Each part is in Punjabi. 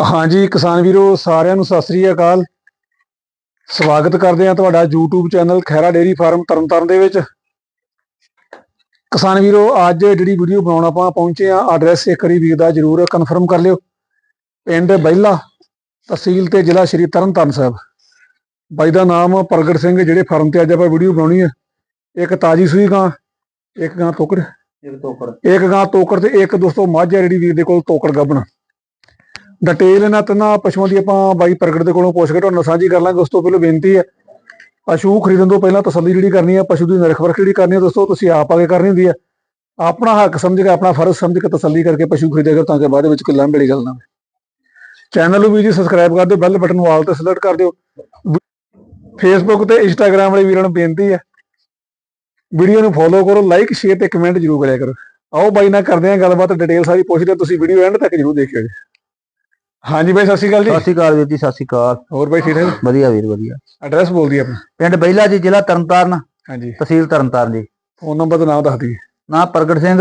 ਹਾਂਜੀ ਕਿਸਾਨ ਵੀਰੋ ਸਾਰਿਆਂ ਨੂੰ ਸਤਿ ਸ੍ਰੀ ਅਕਾਲ। ਸਵਾਗਤ ਕਰਦੇ ਹਾਂ ਤੁਹਾਡਾ YouTube channel Khaira dairy farm Tarntaran ਦੇ ਵਿੱਚ। ਕਿਸਾਨ ਵੀਰੋ ਅੱਜ ਜਿਹੜੀ ਵੀਡੀਓ ਬਣਾਉਣ ਆਪਾਂ ਪਹੁੰਚੇ ਆ ਐਡਰੈਸ ਇੱਕ ਵਾਰੀ ਵੀਰ ਦਾ ਜਰੂਰ ਕਨਫਰਮ ਕਰ ਲਿਓ। ਪਿੰਡ ਬਹਿਲਾ ਤਹਿਸੀਲ ਤੇ ਜ਼ਿਲ੍ਹਾ ਸ਼੍ਰੀ ਤਰਨਤਾਰਨ ਸਾਹਿਬ। ਬਾਈ ਦਾ ਨਾਮ ਪ੍ਰਗਟ ਸਿੰਘ ਜਿਹੜੇ ਫਾਰਮ ਤੇ ਅੱਜ ਆਪਾਂ ਵੀਡੀਓ ਬਣਾਉਣੀ ਹੈ। ਇੱਕ ਤਾਜੀ ਸੂਈ ਗਾਂ ਇੱਕ ਗਾਂ ਤੋਕੜ। ਇੱਕ ਤੋਕੜ। ਇੱਕ ਗਾਂ ਤੋਕੜ ਤੇ ਇੱਕ ਦੋਸਤੋ ਮੱਝ ਜਿਹੜੀ ਵੀਰ ਦੇ ਕੋਲ ਤੋਕੜ ਗੱਬਣ। ਡਿਟੇਲ ਇਹਨਾਂ ਤਿੰਨਾਂ ਪਸ਼ੂਆਂ ਦੀ ਆਪਾਂ ਬਾਈ ਪ੍ਰਗਟ ਦੇ ਕੋਲੋਂ ਪੁੱਛ ਕੇ ਤੁਹਾਨੂੰ ਸਾਂਝੀ ਕਰ ਲਾਂਗੇ ਉਸ ਤੋਂ ਪਹਿਲਾਂ ਬੇਨਤੀ ਹੈ ਪਸ਼ੂ ਖਰੀਦਣ ਤੋਂ ਪਹਿਲਾਂ ਤਸੱਲੀ ਜਿਹੜੀ ਕਰਨੀ ਹੈ ਪਸ਼ੂ ਦੀ ਨਿਰਖ ਪਰਖ ਜਿਹੜੀ ਕਰਨੀ ਹੈ ਦੋਸਤੋ ਤੁਸੀਂ ਆਪ ਆ ਕੇ ਕਰਨੀ ਹੁੰਦੀ ਹੈ। ਆਪਣਾ ਹੱਕ ਸਮਝ ਕੇ ਆਪਣਾ ਫਰਜ਼ ਸਮਝ ਕੇ ਤਸੱਲੀ ਕਰਕੇ ਪਸ਼ੂ ਖਰੀਦਿਆ ਕਰੋ ਤਾਂ ਕਿ ਬਾਅਦ ਵਿੱਚ ਕੋਈ ਲਾਂਭੇ ਵਾਲੀ ਗੱਲ ਨਾ ਹੋਵੇ। ਚੈਨਲ ਨੂੰ ਵੀ ਜੀ ਸਬਸਕ੍ਰਾਈਬ ਕਰ ਦਿਓ ਬੈਲ ਬਟਨ ਨੂੰ ਆਲ ਤੇ ਸਿਲੈਕਟ ਕਰ ਦਿਓ। ਫੇਸਬੁੱਕ ਤੇ ਇੰਸਟਾਗ੍ਰam ਵਾਲੇ ਵੀਰਾਂ ਨੂੰ ਬੇਨਤੀ ਹੈ ਵੀਡੀਓ ਨੂੰ ਫੋਲੋ ਕਰੋ ਲਾਈਕ ਸ਼ੇਅਰ ਤੇ ਕਮੈਂਟ ਜ਼ਰੂਰ ਕਰਿਆ ਕਰੋ। ਆਓ ਬਾਈ ਨਾਲ ਕਰਦੇ ਹਾਂ ਗੱਲਬਾਤ ਡਿਟੇਲ ਸਾਰੀ ਪੁੱਛਦੇ ਹਾਂ, ਤੁਸੀਂ ਵੀਡੀਓ ਐਂਡ ਤੱਕ ਜ਼ਰੂਰ ਦੇਖਿਓ ਜੀ। ਹਾਂਜੀ ਬਾਈ ਸਤਿ ਸ਼੍ਰੀ ਅਕਾਲ ਜੀ। ਸਤਿ ਸ਼੍ਰੀ ਅਕਾਲ ਵੀਰ ਜੀ ਸਤਿ ਸ਼੍ਰੀ ਅਕਾਲ। ਹੋਰ ਬਾਈ ਠੀਕ ਠਾਕ? ਵਧੀਆ ਵੀਰ ਵਧੀਆ। ਐਡਰੈਸ ਬੋਲ ਦੀ ਆਪਣਾ। ਪਿੰਡ ਬੈਲਾ ਜੀ ਜ਼ਿਲ੍ਹਾ ਤਰਨਤਾਰਨ। ਹਾਂਜੀ। ਤਹਿਸੀਲ ਤਰਨਤਾਰਨ ਜੀ। ਫੋਨ ਨੰਬਰ ਦਾ ਨਾਮ ਦੱਸ ਦਈਏ। ਨਾਮ ਪ੍ਰਗਟ ਸਿੰਘ।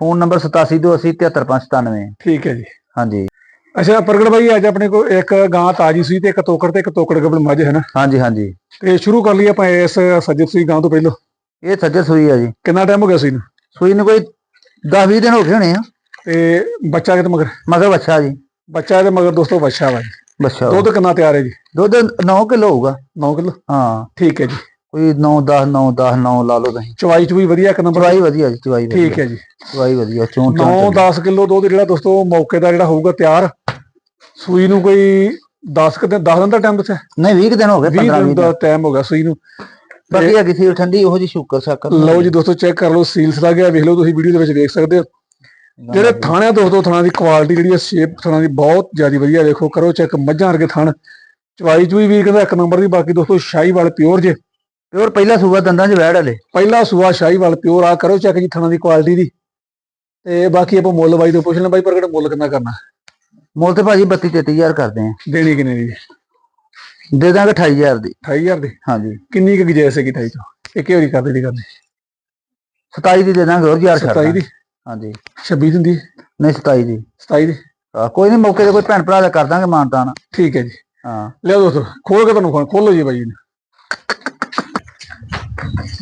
ਫੋਨ ਨੰਬਰ 8728073597 ਠੀਕ ਹੈ ਜੀ। ਹਾਂਜੀ। ਅੱਛਾ ਪ੍ਰਗਟ ਬਾਈ ਅੱਜ ਆਪਣੇ ਕੋਲ ਇੱਕ ਗਾਂ ਤਾਜੀ ਸੂਈ ਤੇ ਇੱਕ ਤੋਕੜ ਤੇ ਇੱਕ ਤੋਕੜ ਗੱਬਲ ਮੱਝ ਹੈ ਨਾ? ਹਾਂਜੀ ਹਾਂਜੀ। ਤੇ ਸ਼ੁਰੂ ਕਰ ਲਈ ਆਪਾਂ ਇਸ ਸੱਜਤ ਸੂਈ ਗਾਂ ਤੋਂ ਪਹਿਲਾਂ। ਇਹ ਸੱਜਰ ਸੂਈ ਆ ਜੀ। ਕਿੰਨਾ ਟਾਈਮ ਹੋ ਗਿਆ ਸੂਈ ਨੂੰ? ਸੂਈ ਨੂੰ ਕੋਈ 10 20 ਦਿਨ ਹੋ ਗਏ ਹੋਣੇ ਆ। ਤੇ ਬੱਚਾ ਕਿਤੇ ਮਗਰ? ਮਗਰ ਬੱਚਾ ਜੀ। ਬੱਚਾ ਇਹਦੇ ਮਗਰ ਦੋਸਤੋ ਬੱਚਾ ਵਾ ਜੀ। ਬੱਚਾ ਦੁੱਧ ਕਿੰਨਾ ਤਿਆਰ ਹੈ ਜੀ? ਦੁੱਧ 9 ਕਿਲੋ ਹੋਊਗਾ। 9 ਕਿਲੋ? ਹਾਂ। ਠੀਕ ਹੈ ਜੀ। ਕੋਈ 9 10 9 10 9 ਲਾ ਲਓ ਤੁਸੀਂ। ਚਵਾਈ ਚੁਈ ਵਧੀਆ ਇੱਕ ਨੰਬਰ? ਚਵਾਈ ਵਧੀਆ ਜੀ ਚਵਾਈ ਠੀਕ ਹੈ ਜੀ। ਚਵਾਈ ਵਧੀਆ ਚੋਂ 9 10 ਕਿਲੋ ਦੁੱਧ ਜਿਹੜਾ ਦੋਸਤੋ ਮੌਕੇ ਦਾ ਜਿਹੜਾ ਹੋਊਗਾ ਤਿਆਰ। ਸੂਈ ਨੂੰ ਕੋਈ 10 ਕਿ ਦਿਨ 10 ਦਿਨ ਦਾ ਟਾਈਮ ਦੱਸਿਆ? ਨਹੀਂ 20 ਕੁ ਦਿਨ ਹੋ ਗਏ 20 15 ਦਿਨ 20 ਦਾ ਟਾਈਮ ਹੋ ਗਿਆ ਸੂਈ ਨੂੰ। ਬਾਕੀ ਹੈਗੀ ਸੀ ਠੰਡੀ ਉਹੋ ਜੀ ਸ਼ੂਕਰ ਸ਼ਾਕਰ ਲਓ ਜੀ ਦੋਸਤੋ ਚੈੱਕ ਕਰ ਲਓ ਸੀਲਸ ਦਾ ਗਿਆ। ਵੇਖ ਲਓ ਤੁਸੀਂ ਵੀਡੀਓ ਦੇ ਵਿੱਚ ਦੇਖ ਸਕਦੇ ਹੋ। ਜਿਹੜੇ ਥਾਣਿਆਂ ਦੋਸਤੋ ਥਾਣਾ ਦੀ ਕੁਆਲਿਟੀ ਜਿਹੜੀ ਹੈ ਸ਼ੇਪ ਥਾਣਾ ਦੀ ਬਹੁਤ ਜ਼ਿਆਦਾ ਵਧੀਆ ਵੇਖੋ ਕਰੋ ਚੈੱਕ ਮੱਝਾਂ ਵਰਗੇ ਥਣ। ਚਵਾਈ ਚੂਈ ਵੀ ਕਹਿੰਦਾ ਇੱਕ ਨੰਬਰ ਦੀ ਬਾਕੀ ਦੋਸਤੋ ਸ਼ਾਹੀਵਾਲ ਪਿਓਰ ਜੇ। ਪਿਓਰ ਪਹਿਲਾ ਸੂਆ ਦੰਦਾਂ 'ਚ ਵੈੜ ਹਲੇ। ਪਹਿਲਾ ਸੂਆ ਸ਼ਾਹੀਵਾਲ ਪਿਓਰ ਆ ਕਰੋ ਚੈੱਕ ਜੀ ਥਾਣਾ ਦੀ ਕੁਆਲਿਟੀ ਦੀ। ਤੇ ਬਾਕੀ ਆਪਾਂ ਮੁੱਲ ਬਾਈ ਤੋਂ ਪੁੱਛ ਲੈਣਾ ਬਾਈ ਪ੍ਰਗਟ ਮੁੱਲ ਕਿੰਨਾ ਕਰਨਾ? ਮੁੱਲ ਤੇ ਭਾਜੀ 32 33000 ਕਰਦੇ ਆ। ਦੇਣੀ ਕਿੰਨੇ ਦੀ? ਦੇ ਦਾਂਗੇ 28000 ਦੀ। 28000 ਦੀ? ਹਾਂਜੀ। ਕਿੰਨੀ ਕੁ ਗੁੰਜਾਇਸ਼ ਹੈਗੀ 28 ਚੋਂ ਇੱਕ ਵਾਰੀ ਕਰ ਦੇਣੀ ਕਰਨੀ। 27 ਦੀ ਦੇ ਦਾਂਗੇ ਹੋਰ 1000 ਛੱਡ 27 ਦੀ? ਹਾਂਜੀ। 26 ਦਿੰਦੀ? ਨਹੀਂ 27 ਦੀ 27 ਦੀ? ਹਾਂ, ਕੋਈ ਨਹੀਂ ਮੌਕੇ ਤੇ ਕੋਈ ਭੈਣ ਭਰਾ ਦਾ ਕਰ ਦਾਂਗੇ ਮਾਨਤਾਨ ਠੀਕ ਹੈ ਜੀ। ਹਾਂ। ਲਿਆ ਦੋਸਤੋ ਖੋਲ ਕੇ ਤੁਹਾਨੂੰ ਖੋਲੋ ਜੀ ਬਾਈ ਨੇ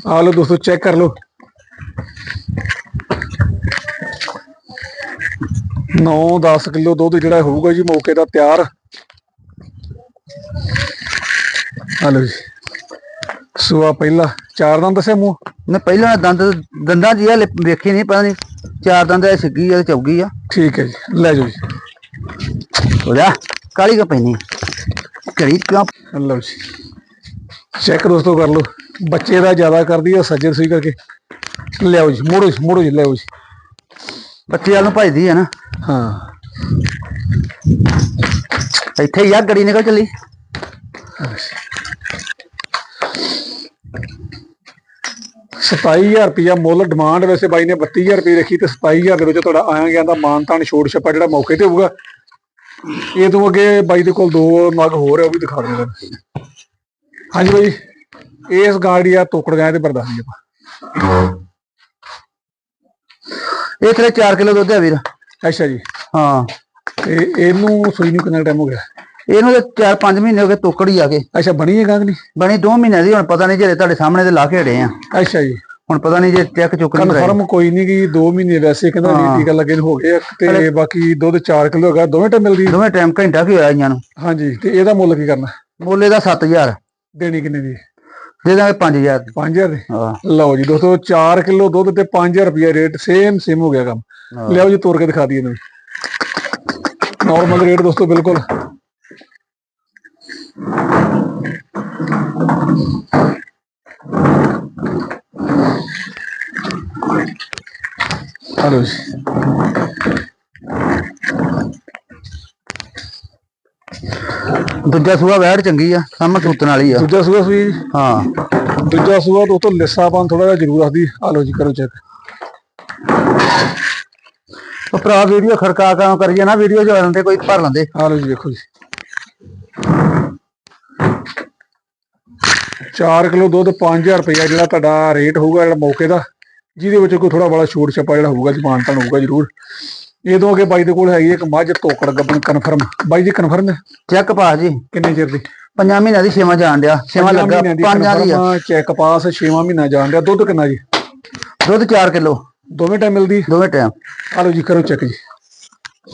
ਆ ਲਓ ਦੋਸਤੋ ਚੈੱਕ ਕਰ ਲਓ। 9-10 ਕਿਲੋ ਦੁੱਧ ਜਿਹੜਾ ਹੋਊਗਾ ਜੀ ਮੌਕੇ ਦਾ ਤਿਆਰ। ਆ ਲਓ ਜੀ। ਸੂਆ ਪਹਿਲਾ ਚਾਰ ਦੰਦ ਦੱਸਿਆ ਮੂੰਹ? ਨੇ ਪਹਿਲਾਂ ਦੰਦ ਦੰਦਾਂ ਹੀ ਹਲੇ ਵੇਖੀ ਨਹੀਂ ਪਤਾ ਨਹੀਂ ਚਾਰ ਦੰਦ ਐ ਸਿੱਗੀ ਆ ਤੇ ਚੌਗੀ ਆ। ਠੀਕ ਹੈ ਜੀ ਲੈ ਜਾਓ ਜੀ। ਹੋ ਜਾ ਕਾਲੀ ਕਾ ਪੈਣੀ ਘੜੀ ਕਿਉਂ? ਲਓ ਜੀ। ਚੈੱਕ ਦੋਸਤੋ ਕਰ ਲਓ ਬੱਚੇ ਦਾ ਜ਼ਿਆਦਾ ਕਰਦੀ ਆ ਸੱਜਰ ਸੂਈ ਕਰਕੇ। ਲਿਆਓ ਜੀ ਮੋੜੋ ਜੀ ਮੋੜੋ ਜੀ ਲਿਆਓ ਜੀ। ਬੱਚੇ ਵਾਲ ਨੂੰ ਭਜਦੀ ਆ ਨਾ। ਹਾਂ। ਇੱਥੇ ਆ ਗੜੀ ਨਿਕਲ ਚੱਲੀ। ਸਤਾਈ ਹਜ਼ਾਰ ਰੁਪਇਆ ਮੁੱਲ ਡਿਮਾਂਡ ਵੈਸੇ ਬਾਈ ਨੇ 32000 ਰੁਪਏ ਰੱਖੀ ਤੇ 27000 ਦੇ ਵਿੱਚ ਤੁਹਾਡਾ ਆਇਆ ਗਿਆ ਦਾ ਮਾਨਤਾਨ ਛੋੜ ਛੱਪਾ ਜਿਹੜਾ ਮੌਕੇ ਤੇ ਹੋਊਗਾ। ਇਹ ਤੋਂ ਅੱਗੇ ਬਾਈ ਦੇ ਕੋਲ ਦੋ ਨਗ ਹੋਰ ਹੈ ਉਹ ਵੀ ਦਿਖਾ ਦਿੰਦੇ ਹਾਂਜੀ ਬਾਈ ਇਸ ਗਾੜੀ ਆ ਤੋਕੜ ਗਏ ਤੇ ਬਰਦਾਸ਼ਤ ਆਪਾਂ। ਇਹ ਥਲੇ 4 ਕਿਲੋ ਦੁੱਧ ਆ ਵੀਰ। ਅੱਛਾ ਜੀ। ਹਾਂ। ਤੇ ਇਹਨੂੰ ਸੂਈ ਨੂੰ ਕਿੰਨਾ ਟਾਈਮ ਹੋ ਗਿਆ? ਇਹਨੂੰ ਤੇ 4-5 ਮਹੀਨੇ ਹੋ ਗਏ ਤੋਕੜ ਹੀ ਆ ਕੇ। ਅੱਛਾ ਬਣੀ ਹੈ ਗਾਂ ਕਿ ਨਹੀਂ? ਬਣੀ 2 ਮਹੀਨਿਆਂ ਦੀ ਹੁਣ ਪਤਾ ਨਹੀਂ ਜਿਹੜੇ ਤੁਹਾਡੇ ਸਾਹਮਣੇ ਤੇ ਲਾ ਕੇ ਹੜੇ ਆ। ਅੱਛਾ ਜੀ। ਹੁਣ ਪਤਾ ਨਹੀਂ ਜੇ ਚੈੱਕ ਚੁੱਕ ਨਹੀਂ ਕਰਾਈ ਕਨਫਰਮ ਕੋਈ ਨਹੀਂ ਕਿ 2 ਮਹੀਨੇ ਵੈਸੇ ਕਹਿੰਦਾ। ਨਹੀਂ ਟੀਕਾ ਲੱਗੇ ਨੂੰ ਹੋ ਗਏ ਤੇ ਬਾਕੀ ਦੁੱਧ 4 ਕਿਲੋ ਹੈਗਾ ਦੋਵੇਂ ਟਾਈਮ ਮਿਲਦੀ? ਦੋਵੇਂ ਟਾਈਮ ਘੰਟਾ ਕੀ ਹੋਇਆ ਇਹਨਾਂ ਨੂੰ। ਹਾਂਜੀ ਤੇ ਇਹਦਾ ਮੁੱਲ ਕੀ ਕਰਨਾ? ਮੁੱਲੇ ਦਾ 7000 ਦੇਣੀ ਕਿੰਨੇ ਦੀ? ਦੇ ਦਾਂਗੇ 5000 ਦੀ 5000 ਦੇ? ਹਾਂ। ਲਓ ਜੀ ਦੋਸਤੋ 4 ਕਿਲੋ ਦੁੱਧ ਤੇ 5000 ਰੁਪਿਆ ਰੇਟ ਸੇਮ ਸੇਮ ਹੋ ਗਿਆ ਕੰਮ। ਲਿਆਓ ਜੀ ਤੋੜ ਕੇ ਦਿਖਾ ਦਈਏ ਇਹਨੂੰ ਨਾਰਮਲ ਰੇਟ ਦੋਸਤੋ ਬਿਲਕੁਲ। ਹਲੋ ਜੀ ਦੂਜਾ ਸੂਆ ਵੈੜ ਚੰਗੀ ਆ ਸਾਹਮਣੇ ਸੂਤਣ ਵਾਲੀ ਆ। ਦੂਜਾ ਸੂਆ ਸੂਈ? ਜੀ ਹਾਂ। ਦੂਜਾ ਸੂਆ ਤੋਂ ਤੋਂ ਲਿੱਸਾਪਨ ਥੋੜਾ ਜਿਹਾ ਜ਼ਰੂਰ ਰੱਖਦੀ ਆ ਲਓ ਜੀ ਕਰੋ ਚੈੱਕ ਉਹ ਭਰਾ ਵੀਡੀਓ ਖੜਕਾ ਕੰਮ ਕਰੀਏ ਨਾ ਵੀਡੀਓ ਜੋ ਆਉਂਦੇ ਕੋਈ ਭਰ ਲੈਂਦੇ। ਆ ਲਓ ਜੀ ਵੇਖੋ ਜੀ। 4 ਕਿਲੋ ਦੁੱਧ 5000 ਰੁਪਇਆ ਜਿਹੜਾ ਤੁਹਾਡਾ ਰੇਟ ਹੋਊਗਾ ਜਿਹੜਾ ਮੌਕੇ ਦਾ। ਜਿਹਦੇ ਵਿੱਚ ਕੋਈ ਥੋੜਾ ਬੜਾ ਛੋਟ ਛੱਪਾ ਜਿਹੜਾ ਹੋਊਗਾ ਜ਼ਮਾਨ ਤਾਂ ਹੋਊਗਾ ਜ਼ਰੂਰ। ਇਹ ਤੋਂ ਅੱਗੇ ਬਾਈ ਦੇ ਕੋਲ ਹੈਗੀ ਇੱਕ ਮੱਝ ਤੋਕੜ ਗੱਬਣ ਕਨਫਰਮ ਬਾਈ ਜੀ ਕਨਫਰਮ ਹੈ ਚੈੱਕ ਪਾਸ ਜੀ। ਕਿੰਨੇ ਚਿਰ ਦੀ? ਪੰਜਾਂ ਮਹੀਨਿਆਂ ਦੀ ਛੇਵਾਂ ਜਾਣ ਡਿਆ। ਛੇਵਾਂ ਲੱਗਾ ਪੰਜਾਂ ਦੀ ਆ ਚੈੱਕ ਪਾਸ 6 ਮਹੀਨਾ ਜਾਣ ਡਿਆ। ਦੁੱਧ ਕਿੰਨਾ ਜੀ? ਦੁੱਧ 4 ਕਿਲੋ। ਦੋਵੇਂ ਟਾਈਮ ਮਿਲਦੀ? ਦੋਵੇਂ ਟਾਈਮ ਆ ਲਓ ਜੀ ਕਰੋ ਚੈੱਕ ਜੀ।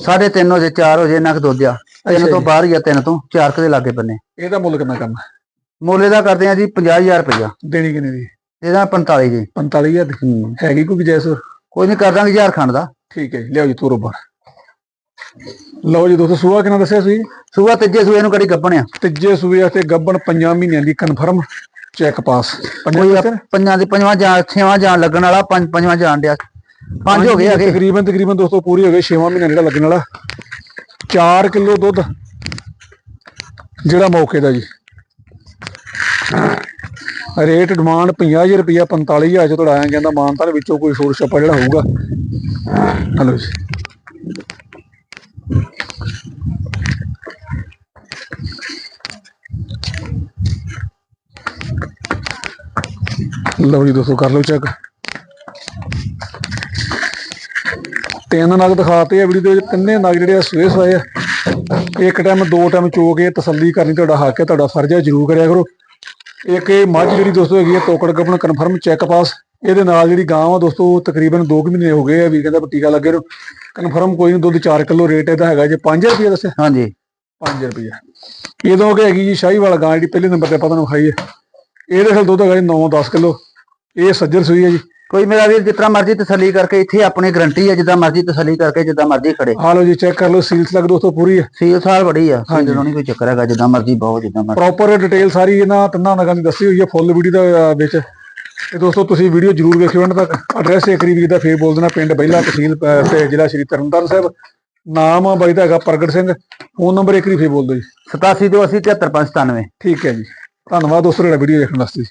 ਸਾਢੇ ਤਿੰਨ ਹੋ ਜੇ 4 ਹੋ ਜੇ ਨੱਕ ਦੁੱਧ ਆ। ਤਿੰਨ ਤੋਂ ਜੀ। ਬਾਹਰ ਹੀ ਆ ਤਿੰਨ ਤੋਂ। ਚਾਰ ਕੁ ਦੇ ਲਾਗੇ ਬੰਨੇ। ਇਹਦਾ ਮੁੱਲ ਕਿੰਨਾ ਕਰਨਾ? ਮੋਲੇ ਦਾ ਕਰਦੇ ਆ ਜੀ 50000 ਰੁਪਇਆ। ਦੇਣੀ ਕਿੰਨੇ ਦੀ? ਇਹਦਾ 45 ਜੀ। 45000 ਦੀ ਹੂੰ। ਹੈਗੀ ਕੋਈ ਜੈਸ ਕੋਈ ਨਹੀਂ ਕਰ ਦਾਂਗੇ ਹਜ਼ਾਰ ਖੰਡ ਦਾ। ਠੀਕ ਹੈ ਜੀ ਲਿਆਓ ਜੀ ਤੋਰੋ ਬਾਹਰ। ਲਓ ਜੀ ਦੋਸਤੋ ਸੂਆ ਕਿੰਨਾ ਦੱਸਿਆ ਸੀ? ਸੂਆ ਤੀਜੇ ਸੂਏ ਨੂੰ ਕੜੀ ਗੱਪਣਿਆ ਤੀਜੇ ਸੂਏ ਵਾਸਤੇ ਗੱਬਣ 5 ਮਹੀਨਿਆਂ ਦੀ ਕਨਫਰਮ ਚੈੱਕ ਪਾਸ ਪੰਜਾਂ ਕੋਈ? ਪੰਜਾਂ ਦੀ ਪੰਜਵਾਂ ਜਾਂ ਛੇਵਾਂ ਜਾਣ ਲੱਗਣ ਵਾਲਾ ਪੰਜ ਪੰਜਵਾਂ ਜਾਣ ਡਿਆ। ਪੰਜ ਹੋ ਗਏ ਹੈਗੇ। ਤਕਰੀਬਨ ਤਕਰੀਬਨ ਦੋਸਤੋ ਪੂਰੀ ਹੋ ਗਈ 6ਵਾਂ ਮਹੀਨਾ ਜਿਹੜਾ ਲੱਗਣ ਵਾਲਾ। 4 ਕਿਲੋ ਦੁੱਧ। ਜਿਹੜਾ ਮੌਕੇ ਦਾ ਜੀ। ਰੇਟ ਡਿਮਾਂਡ 50000 ਰੁਪਇਆ 45000 ਚ ਤੁਹਾਡਾ ਆਇਆ ਕਹਿੰਦਾ ਮਾਨਤਾਨ ਵਿੱਚੋਂ ਕੋਈ ਸ਼ੋਰ ਛੱਪਾ ਜਿਹੜਾ ਹੋਊਗਾ। ਹਲੋ ਜੀ। ਲਓ ਜੀ ਦੋਸਤੋ, ਕਰ ਲਓ ਚੈੱਕ ਤਿੰਨ ਨਗ ਦਿਖਾਤੇ ਆ ਵੀਡੀਓ ਦੇ ਵਿੱਚ, ਤਿੰਨੇ ਨਗ ਜਿਹੜੇ ਆ ਸਵੇਸ ਹੋਏ ਆ। ਇੱਕ ਟਾਈਮ ਦੋ ਟਾਈਮ ਚੋ ਕੇ ਤਸੱਲੀ ਕਰਨੀ, ਤੁਹਾਡਾ ਹੱਕ ਹੈ, ਤੁਹਾਡਾ ਫਰਜ਼ ਹੈ, ਜਰੂਰ ਕਰਿਆ ਕਰੋ। ਇੱਕ ਇਹ ਮੱਝ ਜਿਹੜੀ ਦੋਸਤੋ ਹੈਗੀ ਹੈ ਤੋਕੜ ਗੱਬਣ ਕਨਫਰਮ ਚੈੱਕ ਪਾਸ ਇਹਦੇ ਨਾਲ ਜਿਹੜੀ ਗਾਂ ਆ ਦੋਸਤੋ ਤਕਰੀਬਨ 2 ਮਹੀਨੇ ਹੋ ਗਏ ਆ ਵੀ ਕਹਿੰਦਾ ਟੀਕਾ ਲੱਗੇ ਨੂੰ। ਕਨਫਰਮ ਕੋਈ ਨਹੀਂ ਦੁੱਧ 4 ਕਿਲੋ ਰੇਟ ਇਹਦਾ ਹੈਗਾ ਜੇ 5 ਰੁਪਏ ਦੱਸਿਆ? ਹਾਂਜੀ। 5 ਰੁਪਏ। ਇਹਦੋਂ ਅੱਗੇ ਹੈਗੀ ਜੀ ਸ਼ਾਹੀ ਵਾਲਾ ਗਾਂ ਜਿਹੜੀ ਪਹਿਲੇ ਨੰਬਰ ਤੇ ਆਪਾਂ ਤੁਹਾਨੂੰ ਖਾਈ ਹੈ ਇਹਦੇ ਨਾਲ ਦੁੱਧ ਹੈਗਾ ਜੀ 9-10 ਕਿਲੋ। ਇਹ ਸੱਜਰ ਸੂਈ ਹੈ ਜੀ। ਕੋਈ ਮੇਰਾ ਵੀਰ ਜਿਤਨਾ ਮਰਜ਼ੀ ਤਸੱਲੀ ਕਰਕੇ ਇੱਥੇ ਆਪਣੀ ਗਰੰਟੀ ਹੈ ਜਿੱਦਾਂ ਮਰਜ਼ੀ ਤਸੱਲੀ ਕਰਕੇ ਜਿੱਦਾਂ ਮਰਜ਼ੀ ਖੜੇ। ਆ ਲਓ ਜੀ ਚੈੱਕ ਕਰ ਲਓ ਸੀਲਸ ਲੱਗ ਦੋਸਤੋ ਪੂਰੀ ਹੈ। ਸੀਲ ਸਾਲ ਬੜੀ ਆ ਸੀਲ ਨੂੰ ਨਹੀਂ ਕੋਈ ਚੱਕਰ ਹੈਗਾ ਜਿੱਦਾਂ ਮਰਜ਼ੀ ਬਹੁਤ ਜਿੱਦਾਂ ਮਰਜ਼ੀ। ਪ੍ਰੋਪਰ ਡਿਟੇਲ ਸਾਰੀ ਇਹਨਾਂ ਤਿੰਨਾਂ ਨਗਾਂ ਦੀ ਦੱਸੀ ਹੋਈ ਹੈ ਫੁੱਲ ਵੀਡੀਓ ਦਾ ਵਿੱਚ। ਤੇ ਦੋਸਤੋ ਤੁਸੀਂ ਵੀਡੀਓ ਜਰੂਰ ਵੇਖਿਓ ਇਹਨਾਂ ਤੱਕ ਐਡਰੈਸ ਇੱਕ ਵੀਰ ਦਾ ਫੇਰ ਬੋਲ ਦੇਣਾ ਪਿੰਡ ਬਹਿਲਾ ਤਹਿਸੀਲ ਤੇ ਜ਼ਿਲ੍ਹਾ ਸ਼੍ਰੀ ਤਰਨਤਾਰਨ ਸਾਹਿਬ। ਨਾਮ ਆ ਬਾਈ ਦਾ ਹੈਗਾ ਪ੍ਰਗਟ ਸਿੰਘ ਫੋਨ ਨੰਬਰ ਇੱਕ ਵਾਰੀ ਫੇਰ ਬੋਲ ਦਿਓ ਜੀ। 87 ਤੋਂ 80 73 95 ਠੀਕ ਹੈ ਜੀ। ਧੰਨਵਾਦ ਦੋਸਤੋ ਜਿਹੜਾ ਵੀਡੀਓ ਦੇਖਣ ਵਾਸਤੇ